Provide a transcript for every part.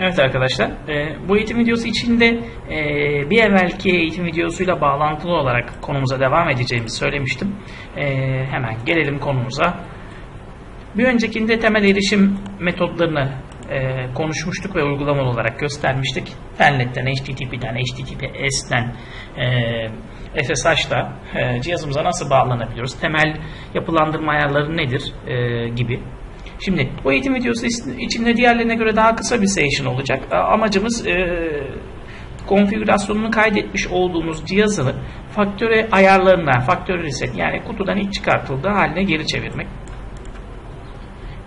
Evet arkadaşlar, e, bu eğitim videosu içinde e, bir evvelki eğitim videosuyla bağlantılı olarak konumuza devam edeceğimizi söylemiştim. E, hemen gelelim konumuza. Bir öncekinde temel erişim metodlarını konuşmuştuk ve uygulamalı olarak göstermiştik. Telnet'ten, HTTP'den, HTTPS'ten, e, SSH'da cihazımıza nasıl bağlanabiliyoruz, temel yapılandırma ayarları nedir gibi. Şimdi bu eğitim videosu içinde diğerlerine göre daha kısa bir session olacak. Amacımız e, konfigürasyonunu kaydetmiş olduğumuz cihazı faktöre ayarlarına, faktöre reset yani kutudan ilk çıkartıldığı haline geri çevirmek.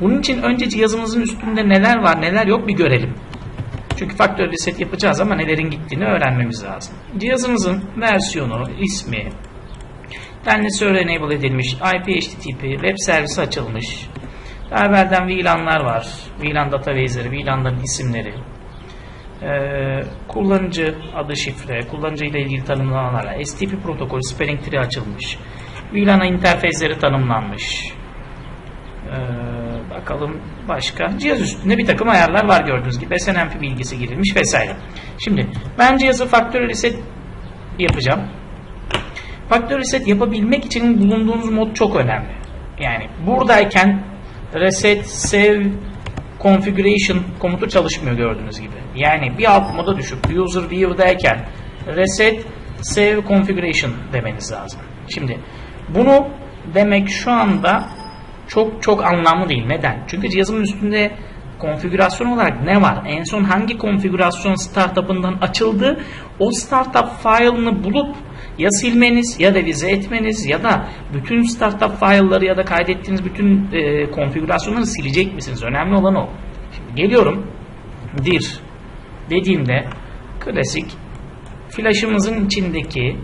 Bunun için önce cihazımızın üstünde neler var neler yok bir görelim. Çünkü faktör reset yapacağız ama nelerin gittiğini öğrenmemiz lazım. Cihazımızın versiyonu, ismi, Telnet Server Enable edilmiş, IP HTTP, web servisi açılmış, Evvelden VLAN'lar var. VLAN database'leri, VLAN'ların isimleri, ee, kullanıcı adı şifre, kullanıcı ile ilgili tanımlamalar, STP protokolü, spelling tree açılmış, VLAN'a interfezleri tanımlanmış. Ee, bakalım başka. Cihaz üstünde bir takım ayarlar var gördüğünüz gibi. SNMP bilgisi girilmiş vesaire. Şimdi ben cihazı faktör reset yapacağım. Faktör reset yapabilmek için bulunduğunuz mod çok önemli. Yani buradayken reset, save, configuration komutu çalışmıyor gördüğünüz gibi. Yani bir alt moda düşüp user view'dayken reset, save, configuration demeniz lazım. Şimdi bunu demek şu anda çok çok anlamlı değil. Neden? Çünkü cihazımın üstünde konfigürasyon olarak ne var? En son hangi konfigürasyon startup'ından açıldı? O startup file'ını bulup ya silmeniz ya revize etmeniz ya da bütün startup file'ları ya da kaydettiğiniz bütün e, konfigürasyonları silecek misiniz? Önemli olan o. Şimdi geliyorum dir dediğimde klasik flash'ımızın içindeki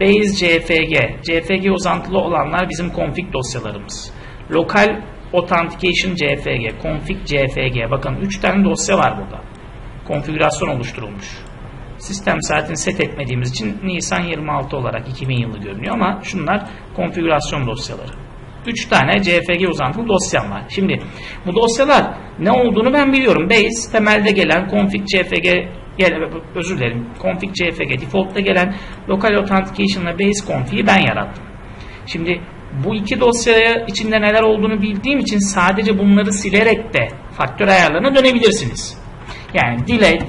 base cfg cfg uzantılı olanlar bizim config dosyalarımız. Lokal authentication cfg, config cfg. Bakın 3 tane dosya var burada. Konfigürasyon oluşturulmuş. Sistem saatini set etmediğimiz için Nisan 26 olarak 2000 yılı görünüyor ama şunlar konfigürasyon dosyaları. 3 tane CFG uzantılı dosyam var. Şimdi bu dosyalar ne olduğunu ben biliyorum. Base temelde gelen config CFG gel, özür dilerim. Config CFG default'ta gelen local authentication ve base config'i ben yarattım. Şimdi bu iki dosyaya içinde neler olduğunu bildiğim için sadece bunları silerek de faktör ayarlarına dönebilirsiniz. Yani delete,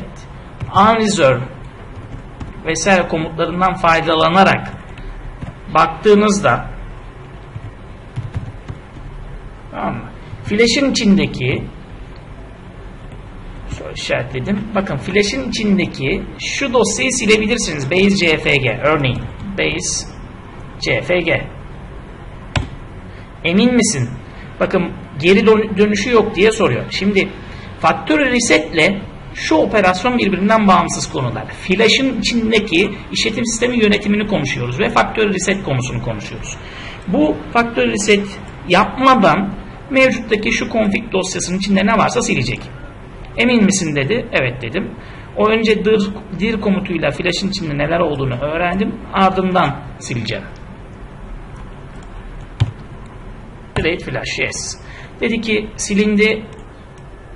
unreserve vesaire komutlarından faydalanarak baktığınızda tamam mı? Flash'ın içindeki şöyle işaretledim. Bakın flash'ın içindeki şu dosyayı silebilirsiniz. Base CFG örneğin. Base CFG. Emin misin? Bakın geri dönüşü yok diye soruyor. Şimdi faktör resetle şu operasyon birbirinden bağımsız konular. Flash'ın içindeki işletim sistemi yönetimini konuşuyoruz ve faktör reset konusunu konuşuyoruz. Bu faktör reset yapmadan mevcuttaki şu config dosyasının içinde ne varsa silecek. Emin misin dedi. Evet dedim. O önce dir, dir komutuyla flash'ın içinde neler olduğunu öğrendim. Ardından sileceğim. Delete flash yes. Dedi ki silindi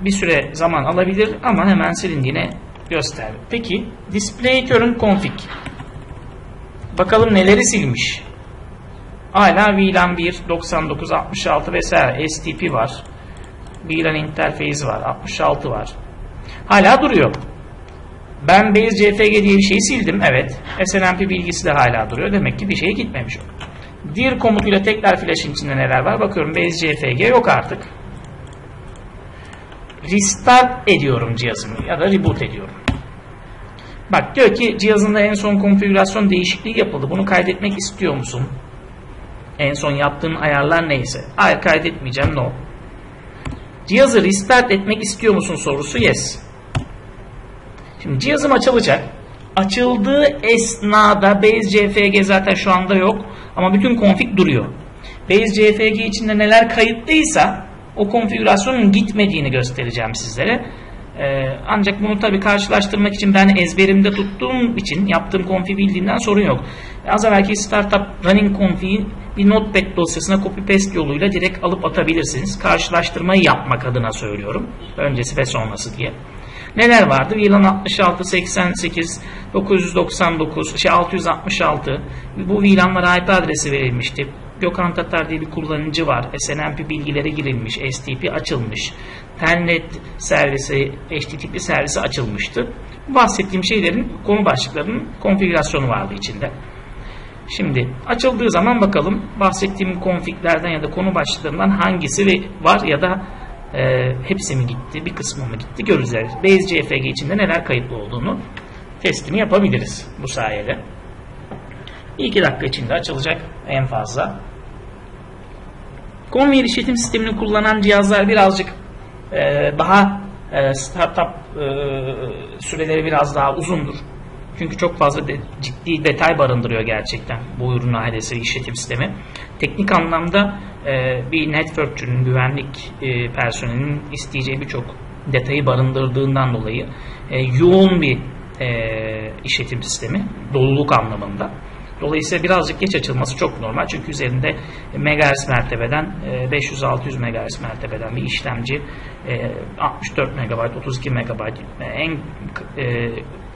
bir süre zaman alabilir ama hemen silindiğine göster. Peki display current config. Bakalım neleri silmiş. Hala VLAN 1, 99, 66 vesaire STP var. VLAN interface var. 66 var. Hala duruyor. Ben Base CFG diye bir şeyi sildim. Evet. SNMP bilgisi de hala duruyor. Demek ki bir şeye gitmemiş. Dir komutuyla tekrar flash'in içinde neler var? Bakıyorum Base CFG yok artık restart ediyorum cihazımı ya da reboot ediyorum. Bak diyor ki cihazında en son konfigürasyon değişikliği yapıldı. Bunu kaydetmek istiyor musun? En son yaptığın ayarlar neyse. Hayır kaydetmeyeceğim no. Cihazı restart etmek istiyor musun sorusu yes. Şimdi cihazım açılacak. Açıldığı esnada Base CFG zaten şu anda yok. Ama bütün config duruyor. Base CFG içinde neler kayıtlıysa o konfigürasyonun gitmediğini göstereceğim sizlere. Ee, ancak bunu tabi karşılaştırmak için ben ezberimde tuttuğum için yaptığım konfi bildiğimden sorun yok. Az evvelki startup running config'i bir notepad dosyasına copy paste yoluyla direkt alıp atabilirsiniz. Karşılaştırmayı yapmak adına söylüyorum. Öncesi ve sonrası diye. Neler vardı? VLAN 66, 88, 999, şey 666. Bu VLAN'lara IP adresi verilmişti. Gökhan Tatar diye bir kullanıcı var. SNMP bilgileri girilmiş, STP açılmış. Telnet servisi, HTTP servisi açılmıştı. Bahsettiğim şeylerin konu başlıklarının konfigürasyonu vardı içinde. Şimdi açıldığı zaman bakalım bahsettiğim konfiglerden ya da konu başlıklarından hangisi var ya da e, hepsi mi gitti, bir kısmı mı gitti göreceğiz. Base CFG içinde neler kayıtlı olduğunu testini yapabiliriz bu sayede. 2 dakika içinde açılacak en fazla. Conveyor işletim sistemini kullanan cihazlar birazcık e, daha e, startup e, süreleri biraz daha uzundur. Çünkü çok fazla de, ciddi detay barındırıyor gerçekten bu ürün ailesi işletim sistemi. Teknik anlamda e, bir networkçünün, güvenlik e, personelinin isteyeceği birçok detayı barındırdığından dolayı e, yoğun bir e, işletim sistemi doluluk anlamında. Dolayısıyla birazcık geç açılması çok normal. Çünkü üzerinde MHz mertebeden 500-600 MHz mertebeden bir işlemci 64 MB, 32 MB en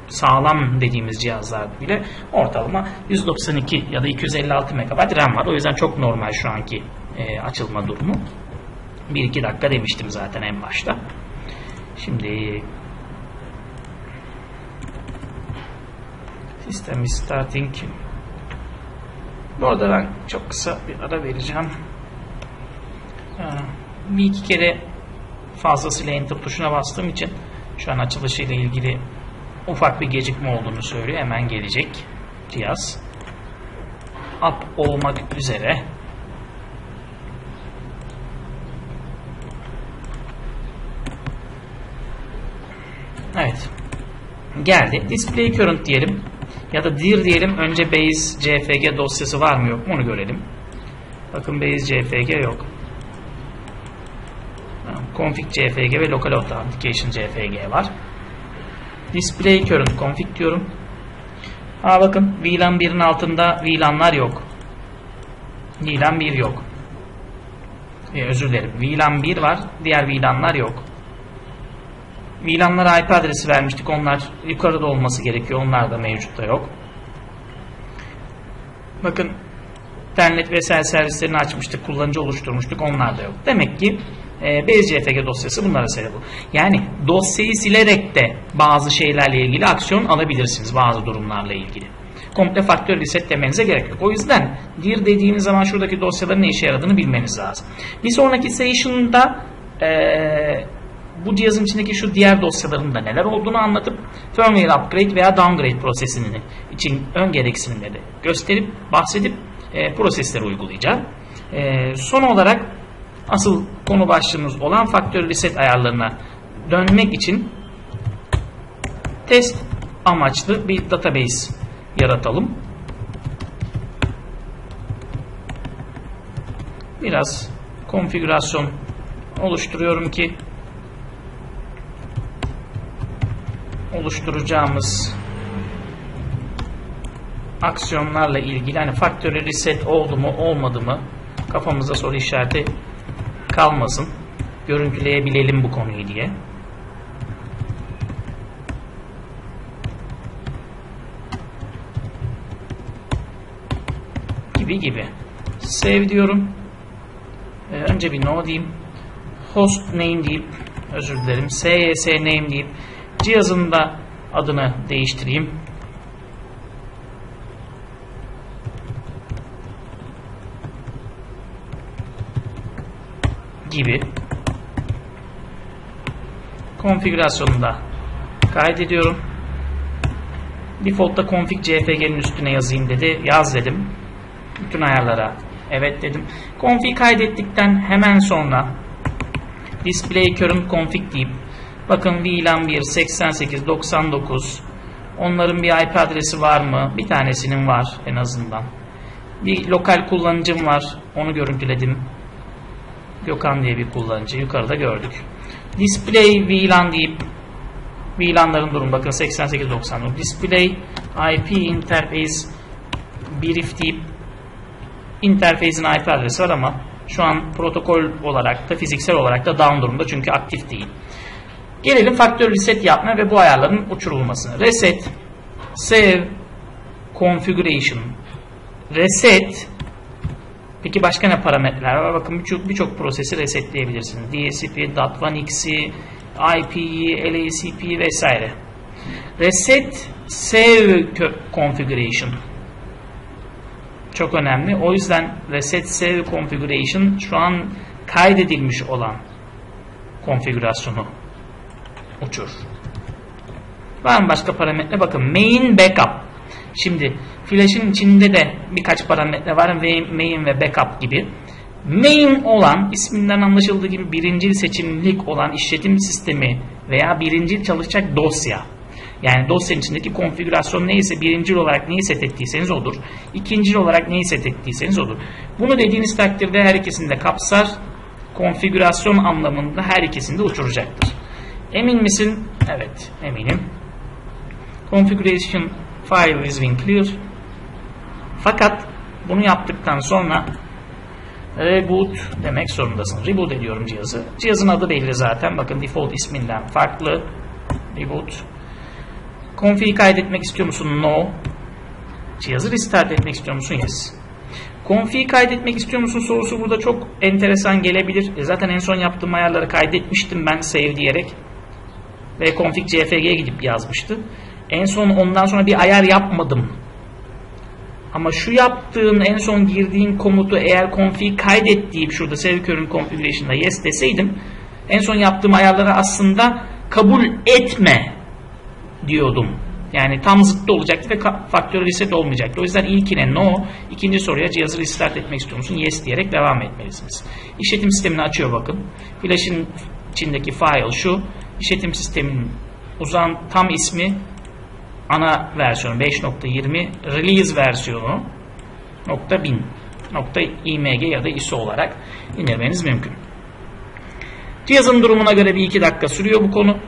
sağlam dediğimiz cihazlar bile ortalama 192 ya da 256 MB RAM var. O yüzden çok normal şu anki açılma durumu. 1-2 dakika demiştim zaten en başta. Şimdi System is starting bu arada ben çok kısa bir ara vereceğim. Ee, bir iki kere fazlasıyla enter tuşuna bastığım için şu an açılışıyla ilgili ufak bir gecikme olduğunu söylüyor. Hemen gelecek cihaz. Up olmak üzere. Evet. Geldi. Display current diyelim ya da dir diyelim önce base cfg dosyası var mı yok mu onu görelim. Bakın base cfg yok. Config cfg ve local authentication cfg var. Display current config diyorum. Ha bakın VLAN 1'in altında VLAN'lar yok. VLAN 1 yok. Ee, özür dilerim. VLAN 1 var. Diğer VLAN'lar yok. VLAN'lara IP adresi vermiştik. Onlar yukarıda olması gerekiyor. Onlar da mevcutta yok. Bakın internet vesaire servislerini açmıştık. Kullanıcı oluşturmuştuk. Onlar da yok. Demek ki e, BSCFG dosyası bunlara sebep bu. Yani dosyayı silerek de bazı şeylerle ilgili aksiyon alabilirsiniz. Bazı durumlarla ilgili. Komple faktör reset demenize gerek yok. O yüzden dir dediğiniz zaman şuradaki dosyaların ne işe yaradığını bilmeniz lazım. Bir sonraki session'da eee bu cihazın içindeki şu diğer dosyaların da neler olduğunu anlatıp firmware upgrade veya downgrade prosesini için ön gereksinimleri gösterip bahsedip e, prosesleri uygulayacağım. E, son olarak asıl konu başlığımız olan faktör reset ayarlarına dönmek için test amaçlı bir database yaratalım. Biraz konfigürasyon oluşturuyorum ki oluşturacağımız aksiyonlarla ilgili hani faktörü reset oldu mu olmadı mı kafamızda soru işareti kalmasın. Görüntüleyebilelim bu konuyu diye. Gibi gibi. Save diyorum. Ee, önce bir no diyeyim. Host name deyip özür dilerim. SYS name deyip Cihazın da adını değiştireyim. Gibi konfigürasyonunda kaydediyorum. Default'ta config cfg'nin üstüne yazayım dedi. Yaz dedim. Bütün ayarlara evet dedim. Config kaydettikten hemen sonra display current config deyip Bakın VLAN 1 88 99 onların bir IP adresi var mı? Bir tanesinin var en azından. Bir lokal kullanıcım var. Onu görüntüledim. Gökhan diye bir kullanıcı. Yukarıda gördük. Display VLAN deyip VLAN'ların durumu bakın 8890. Display IP interface brief deyip interface'in IP adresi var ama şu an protokol olarak da fiziksel olarak da down durumda çünkü aktif değil. Gelelim faktör reset yapma ve bu ayarların uçurulmasına. Reset, save, configuration, reset. Peki başka ne parametreler var? Bakın birçok birçok prosesi resetleyebilirsiniz. DSP, DAT1X'i, IP'yi, LACP vesaire. Reset, save configuration. Çok önemli. O yüzden reset save configuration şu an kaydedilmiş olan konfigürasyonu uçur. Var mı başka parametre? Bakın main backup. Şimdi flash'ın içinde de birkaç parametre var. Main ve backup gibi. Main olan isminden anlaşıldığı gibi birincil seçimlilik olan işletim sistemi veya birincil çalışacak dosya. Yani dosyanın içindeki konfigürasyon neyse birincil olarak neyi set ettiyseniz odur. İkincil olarak neyi set ettiyseniz odur. Bunu dediğiniz takdirde her ikisini de kapsar. Konfigürasyon anlamında her ikisini de uçuracaktır. Emin misin? Evet, eminim. Configuration file is been clear. Fakat bunu yaptıktan sonra reboot demek zorundasın. Reboot ediyorum cihazı. Cihazın adı belli zaten. Bakın default isminden farklı. Reboot. Config'i kaydetmek istiyor musun? No. Cihazı restart etmek istiyor musun? Yes. Config'i kaydetmek istiyor musun sorusu burada çok enteresan gelebilir. E zaten en son yaptığım ayarları kaydetmiştim ben save diyerek. Ve config cfg'ye gidip yazmıştı. En son ondan sonra bir ayar yapmadım. Ama şu yaptığın en son girdiğin komutu eğer config kaydet deyip şurada save current configuration'da yes deseydim en son yaptığım ayarları aslında kabul etme diyordum. Yani tam zıttı olacaktı ve faktör reset olmayacaktı. O yüzden ilkine no, ikinci soruya cihazı restart etmek istiyor musun? Yes diyerek devam etmelisiniz. İşletim sistemini açıyor bakın. Flash'ın içindeki file şu. İşletim sisteminin uzan tam ismi ana versiyonu 5.20 release versiyonu nokta bin nokta img ya da ISO olarak indirmeniz mümkün. Cihazın durumuna göre bir iki dakika sürüyor bu konu.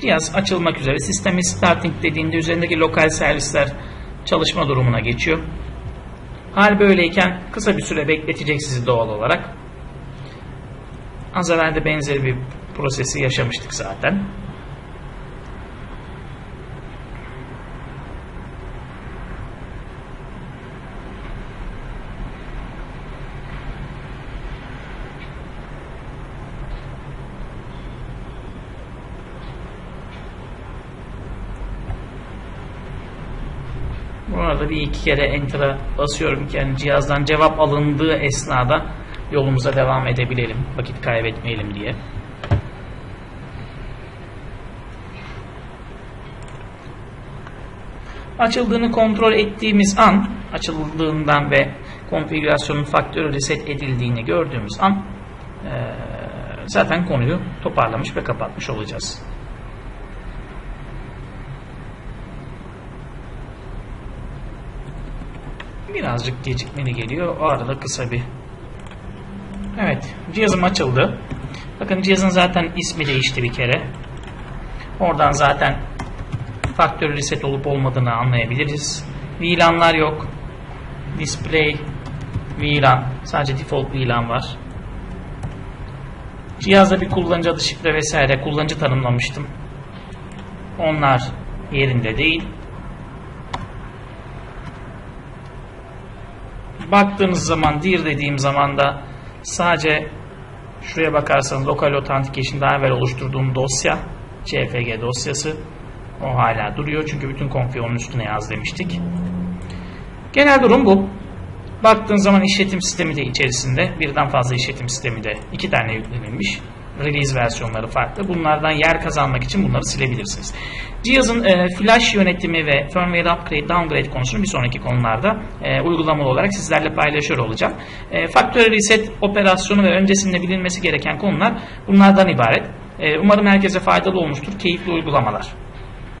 Cihaz açılmak üzere. Sistemi starting dediğinde üzerindeki lokal servisler çalışma durumuna geçiyor. Hal böyleyken kısa bir süre bekletecek sizi doğal olarak. Az evvel de benzeri bir prosesi yaşamıştık zaten. Bu arada bir iki kere enter'a basıyorum ki yani cihazdan cevap alındığı esnada yolumuza devam edebilelim. Vakit kaybetmeyelim diye. Açıldığını kontrol ettiğimiz an, açıldığından ve konfigürasyonun faktörü reset edildiğini gördüğümüz an zaten konuyu toparlamış ve kapatmış olacağız. Birazcık gecikmeli geliyor. O arada kısa bir Evet. Cihazım açıldı. Bakın cihazın zaten ismi değişti bir kere. Oradan zaten faktör reset olup olmadığını anlayabiliriz. VLAN'lar yok. Display VLAN. Sadece default VLAN var. Cihazda bir kullanıcı adı şifre vesaire kullanıcı tanımlamıştım. Onlar yerinde değil. Baktığınız zaman dir dediğim zaman da sadece şuraya bakarsanız lokal authentication daha evvel oluşturduğum dosya CFG dosyası o hala duruyor çünkü bütün konfiyi onun üstüne yaz demiştik. Genel durum bu. Baktığın zaman işletim sistemi de içerisinde birden fazla işletim sistemi de iki tane yüklenilmiş release versiyonları farklı. Bunlardan yer kazanmak için bunları silebilirsiniz. Cihazın e, flash yönetimi ve firmware upgrade, downgrade konusunu bir sonraki konularda e, uygulamalı olarak sizlerle paylaşıyor olacağım. E, factory reset operasyonu ve öncesinde bilinmesi gereken konular bunlardan ibaret. E, umarım herkese faydalı olmuştur. Keyifli uygulamalar.